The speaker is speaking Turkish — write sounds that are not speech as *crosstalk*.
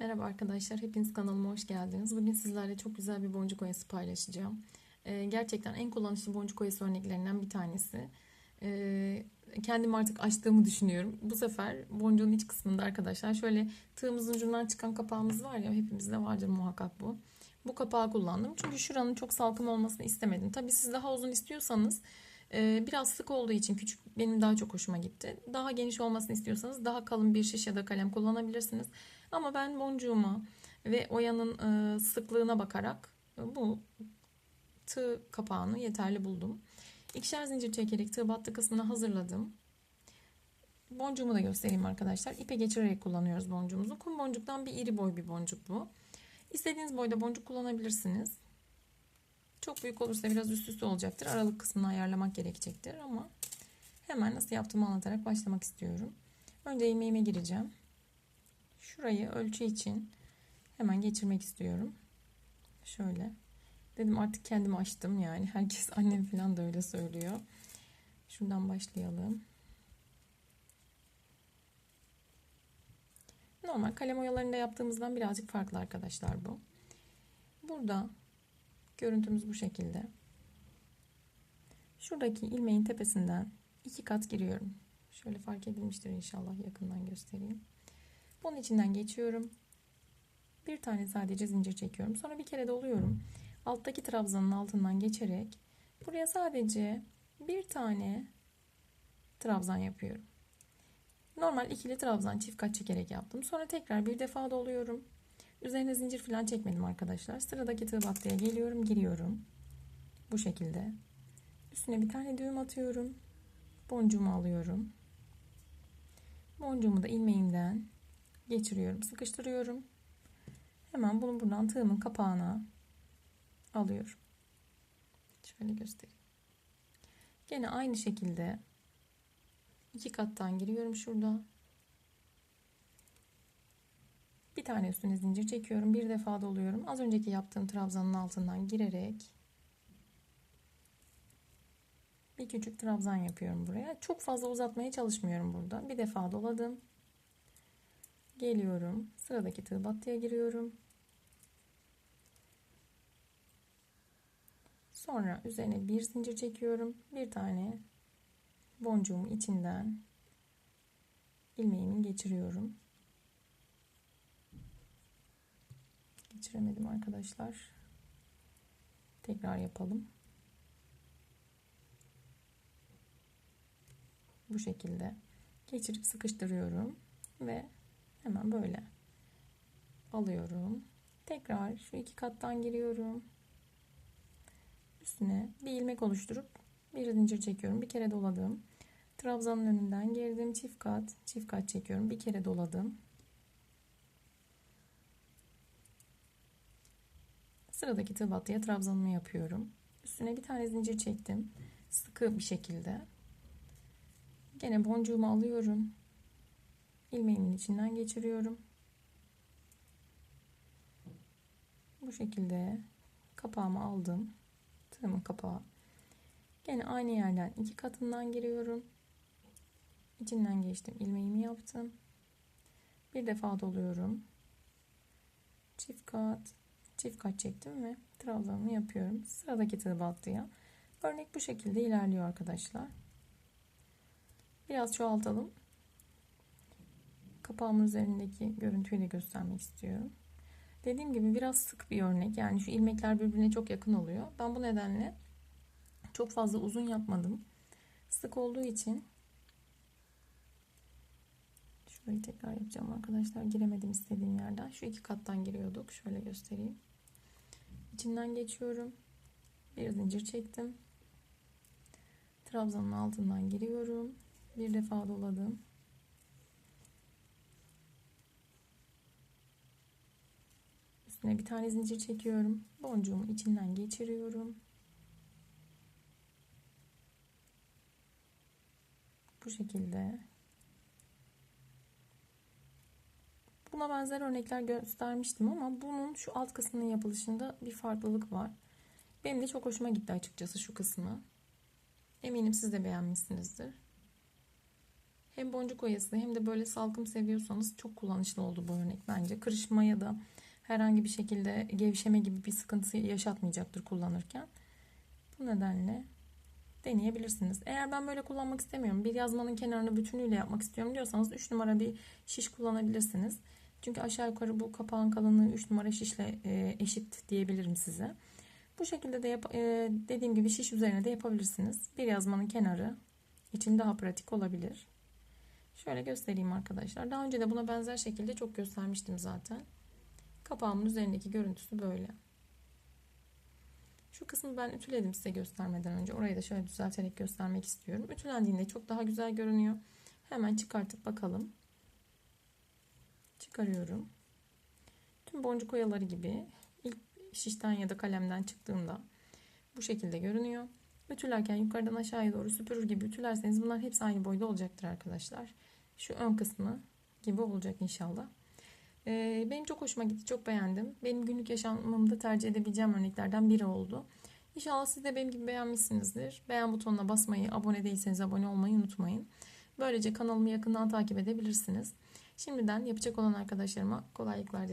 Merhaba arkadaşlar, hepiniz kanalıma hoş geldiniz. Bugün sizlerle çok güzel bir boncuk oyası paylaşacağım. Ee, gerçekten en kullanışlı boncuk oyası örneklerinden bir tanesi. Ee, kendim artık açtığımı düşünüyorum. Bu sefer boncuğun iç kısmında arkadaşlar şöyle tığımızın ucundan çıkan kapağımız var ya, hepimizde vardır muhakkak bu. Bu kapağı kullandım çünkü şuranın çok salkım olmasını istemedim. Tabii siz daha uzun istiyorsanız e, biraz sık olduğu için küçük benim daha çok hoşuma gitti. Daha geniş olmasını istiyorsanız daha kalın bir şiş ya da kalem kullanabilirsiniz. Ama ben boncuğuma ve oyanın e, sıklığına bakarak e, bu tığ kapağını yeterli buldum. İkişer zincir çekerek tığ battı kısmını hazırladım. Boncuğumu da göstereyim arkadaşlar. İpe geçirerek kullanıyoruz boncuğumuzu. Kum boncuktan bir iri boy bir boncuk bu. İstediğiniz boyda boncuk kullanabilirsiniz. Çok büyük olursa biraz üst üste olacaktır. Aralık kısmını ayarlamak gerekecektir ama hemen nasıl yaptığımı anlatarak başlamak istiyorum. Önce ilmeğime gireceğim. Şurayı ölçü için hemen geçirmek istiyorum. Şöyle. Dedim artık kendimi açtım yani. *laughs* Herkes annem falan da öyle söylüyor. Şuradan başlayalım. Normal kalem oyalarında yaptığımızdan birazcık farklı arkadaşlar bu. Burada görüntümüz bu şekilde. Şuradaki ilmeğin tepesinden iki kat giriyorum. Şöyle fark edilmiştir inşallah yakından göstereyim. Bunun içinden geçiyorum. Bir tane sadece zincir çekiyorum. Sonra bir kere doluyorum. Alttaki trabzanın altından geçerek buraya sadece bir tane trabzan yapıyorum. Normal ikili trabzan çift kat çekerek yaptım. Sonra tekrar bir defa doluyorum. Üzerine zincir falan çekmedim arkadaşlar. Sıradaki tığ battıya geliyorum, giriyorum. Bu şekilde. Üstüne bir tane düğüm atıyorum. Boncuğumu alıyorum. Boncuğumu da ilmeğimden geçiriyorum, sıkıştırıyorum. Hemen bunu buradan tığımın kapağına alıyorum. Şöyle göstereyim. Gene aynı şekilde iki kattan giriyorum şurada. Bir tane üstüne zincir çekiyorum. Bir defa doluyorum. Az önceki yaptığım trabzanın altından girerek bir küçük trabzan yapıyorum buraya. Çok fazla uzatmaya çalışmıyorum burada. Bir defa doladım. Geliyorum. Sıradaki tığ battıya giriyorum. Sonra üzerine bir zincir çekiyorum. Bir tane boncuğumu içinden ilmeğimi geçiriyorum. Geçiremedim arkadaşlar. Tekrar yapalım. Bu şekilde geçirip sıkıştırıyorum ve hemen böyle alıyorum. Tekrar şu iki kattan giriyorum. Üstüne bir ilmek oluşturup bir zincir çekiyorum. Bir kere doladım. Trabzanın önünden girdim. Çift kat, çift kat çekiyorum. Bir kere doladım. Sıradaki tığ battıya trabzanımı yapıyorum. Üstüne bir tane zincir çektim. Sıkı bir şekilde. Gene boncuğumu alıyorum. İlmeğimin içinden geçiriyorum. Bu şekilde kapağımı aldım. Tığımın kapağı. Gene aynı yerden iki katından giriyorum. İçinden geçtim. ilmeğimi yaptım. Bir defa doluyorum. Çift kat, çift kat çektim ve trabzanımı yapıyorum. Sıradaki tığ battıya. Örnek bu şekilde ilerliyor arkadaşlar. Biraz çoğaltalım. Kapağımın üzerindeki görüntüyü de göstermek istiyorum. Dediğim gibi biraz sık bir örnek. Yani şu ilmekler birbirine çok yakın oluyor. Ben bu nedenle çok fazla uzun yapmadım. Sık olduğu için şurayı tekrar yapacağım arkadaşlar. Giremedim istediğim yerden. Şu iki kattan giriyorduk. Şöyle göstereyim. İçinden geçiyorum. Bir zincir çektim. Trabzanın altından giriyorum. Bir defa doladım. Üstüne bir tane zincir çekiyorum. Boncuğumu içinden geçiriyorum. Bu şekilde. Buna benzer örnekler göstermiştim ama bunun şu alt kısmının yapılışında bir farklılık var. Benim de çok hoşuma gitti açıkçası şu kısmı. Eminim siz de beğenmişsinizdir. Hem boncuk oyası hem de böyle salkım seviyorsanız çok kullanışlı oldu bu örnek bence. Kırışma ya da herhangi bir şekilde gevşeme gibi bir sıkıntı yaşatmayacaktır kullanırken. Bu nedenle deneyebilirsiniz. Eğer ben böyle kullanmak istemiyorum, bir yazmanın kenarını bütünüyle yapmak istiyorum diyorsanız 3 numara bir şiş kullanabilirsiniz. Çünkü aşağı yukarı bu kapağın kalınlığı 3 numara şişle e, eşit diyebilirim size. Bu şekilde de yap, e, dediğim gibi şiş üzerine de yapabilirsiniz. Bir yazmanın kenarı için daha pratik olabilir. Şöyle göstereyim arkadaşlar. Daha önce de buna benzer şekilde çok göstermiştim zaten. Kapağımın üzerindeki görüntüsü böyle. Şu kısmı ben ütüledim size göstermeden önce. Orayı da şöyle düzelterek göstermek istiyorum. Ütülendiğinde çok daha güzel görünüyor. Hemen çıkartıp bakalım. Çıkarıyorum. Tüm boncuk oyaları gibi ilk şişten ya da kalemden çıktığında bu şekilde görünüyor. Ütülerken yukarıdan aşağıya doğru süpürür gibi ütülerseniz bunlar hepsi aynı boyda olacaktır arkadaşlar. Şu ön kısmı gibi olacak inşallah. Ee, benim çok hoşuma gitti, çok beğendim. Benim günlük yaşamımda tercih edebileceğim örneklerden biri oldu. İnşallah siz de benim gibi beğenmişsinizdir. Beğen butonuna basmayı, abone değilseniz abone olmayı unutmayın. Böylece kanalımı yakından takip edebilirsiniz. Şimdiden yapacak olan arkadaşlarıma kolaylıklar